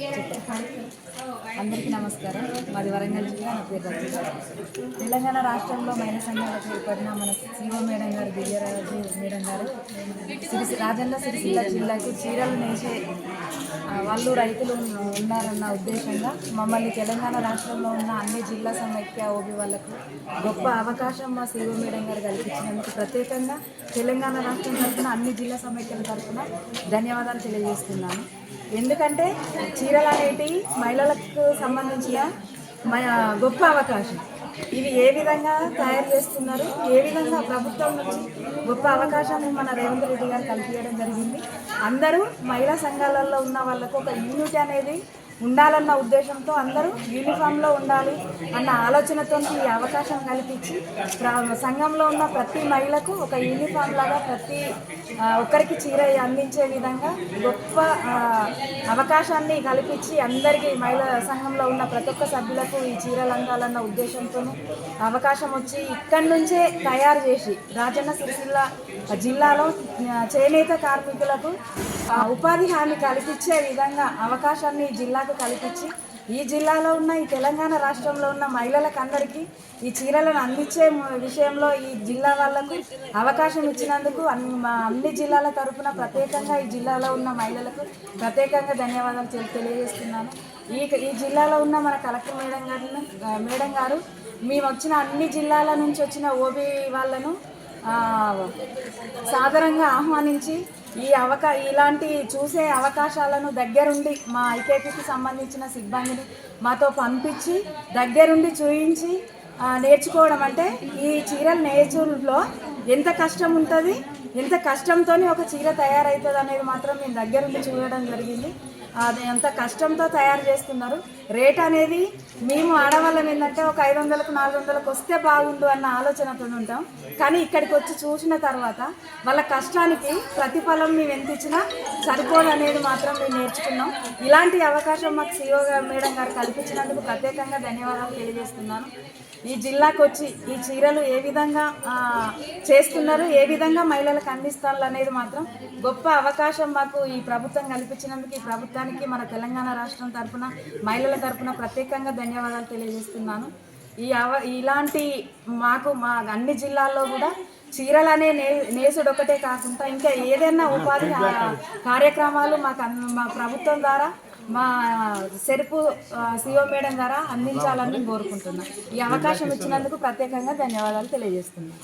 Ghế để. అందరికీ నమస్కారం. మాది వరంగల్ జిల్లా నా పేరు తెలంగాణ రాష్ట్రంలో మహిళా సంఘాలకు ఏర్పడిన మన సీఓ మేడం గారు దివ్యరాజు మేడం గారు సిరిసి రాజన్న సిరిసిల్ల జిల్లాకి చీరలు నేసే వాళ్ళు రైతులు ఉన్నారన్న ఉద్దేశంగా మమ్మల్ని తెలంగాణ రాష్ట్రంలో ఉన్న అన్ని జిల్లా సమైక్య ఓబీ వాళ్ళకు గొప్ప అవకాశం మా సీఓ మేడం గారు కల్పించినందుకు ప్రత్యేకంగా తెలంగాణ రాష్ట్రం తరఫున అన్ని జిల్లా సమైక్యల తరఫున ధన్యవాదాలు తెలియజేస్తున్నాను. ఎందుకంటే చీరలు అనేటివి మహిళలకు సంబంధించిన మ- గొప్ప అవకాశం. ఇవి ఏ విధంగా తయారు చేస్తున్నారు? ఏ విధంగా ప్రభుత్వం నుంచి గొప్ప అవకాశాన్ని మన రేవంత్ రెడ్డి గారు కల్పించడం జరిగింది? అందరూ మహిళా సంఘాలలో ఉన్న వాళ్ళకు ఒక యూనిట్ అనేది ఉండాలన్న ఉద్దేశంతో అందరూ యూనిఫామ్లో ఉండాలి అన్న ఆలోచనతో ఈ అవకాశం కల్పించి ప్ర- సంఘంలో ఉన్న ప్రతి మహిళకు ఒక యూనిఫామ్ లాగా ప్రతి ఒక్కరికి చీర అందించే విధంగా గొప్ప అవకాశాన్ని కల్పించి అందరికీ మహిళా సంఘంలో ఉన్న ప్రతి ఒక్క సభ్యులకు ఈ చీరలు అందాలన్న ఉద్దేశంతో అవకాశం వచ్చి ఇక్కడి నుంచే తయారు చేసి రాజన్న సిరిసిల్ల జిల్లాలో చేనేత కార్మికులకు ఉపాధి హామీ కల్పించే విధంగా అవకాశాన్ని ఈ జిల్లాకు కల్పించి ఈ జిల్లాలో ఉన్న ఈ తెలంగాణ రాష్ట్రంలో ఉన్న మహిళలకు అందరికీ ఈ చీరలను అందించే విషయంలో ఈ జిల్లా వాళ్ళకు అవకాశం ఇచ్చినందుకు అన్ని మా అన్ని జిల్లాల తరఫున ప్రత్యేకంగా ఈ జిల్లాలో ఉన్న మహిళలకు ప్రత్యేకంగా ధన్యవాదాలు తెలి- తెలియజేస్తున్నాను. ఈ ఈ జిల్లాలో ఉన్న మన కలెక్టర్ మేడం గారిని మేడం గారు మేము వచ్చిన అన్ని జిల్లాల నుంచి వచ్చిన ఓబీ వాళ్ళను సాధారణంగా ఆహ్వానించి ఈ అవకా ఇలాంటి చూసే అవకాశాలను దగ్గరుండి మా ఐకేపీకి సంబంధించిన సిబ్బందిని మాతో పంపించి దగ్గరుండి చూయించి నేర్చుకోవడం అంటే ఈ చీరలు నేర్చులో ఎంత కష్టం ఉంటుంది ఎంత కష్టంతో ఒక చీర తయారవుతుంది అనేది మాత్రం మేము దగ్గరుండి చూడడం జరిగింది. అది ఎంత కష్టంతో తయారు చేస్తున్నారు. రేట్ అనేది మేము ఆడవాళ్ళం ఏంటంటే ఒక ఐదు వందలకు నాలుగు వందలకు వస్తే బాగుండు అన్న ఆలోచనతో ఉంటాం. కానీ ఇక్కడికి వచ్చి చూసిన తర్వాత వాళ్ళ కష్టానికి ప్రతిఫలం మేము ఎంత ఇచ్చినా సరిపోదు అనేది మాత్రం మేము నేర్చుకున్నాం. ఇలాంటి అవకాశం మాకు సిఓ మేడం గారు కల్పించినందుకు ప్రత్యేకంగా ధన్యవాదాలు తెలియజేస్తున్నాను. ఈ జిల్లాకు వచ్చి ఈ చీరలు ఏ విధంగా చేస్తున్నారు. ఏ విధంగా మహిళలకు అందిస్తారు అనేది మాత్రం గొప్ప అవకాశం మాకు ఈ ప్రభుత్వం కల్పించినందుకు ఈ ప్రభుత్వానికి మన తెలంగాణ రాష్ట్రం తరపున మహిళల తరపున ప్రత్యేకంగా ధన్యవాదాలు తెలియజేస్తున్నాను. ఈ అవ ఇలాంటి మాకు మా అన్ని జిల్లాల్లో కూడా చీరలనే నే నేసుడు ఒకటే కాకుండా ఇంకా ఏదైనా ఉపాధి కార్యక్రమాలు మాకు అన్- మా ప్రభుత్వం ద్వారా మా సెరుపు సిఓ మేడం ద్వారా అందించాలని కోరుకుంటున్నాను ఈ అవకాశం ఇచ్చినందుకు ప్రత్యేకంగా ధన్యవాదాలు తెలియజేస్తున్నాను